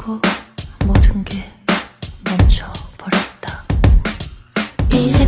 지고 모든 게 멈춰버렸다. 이제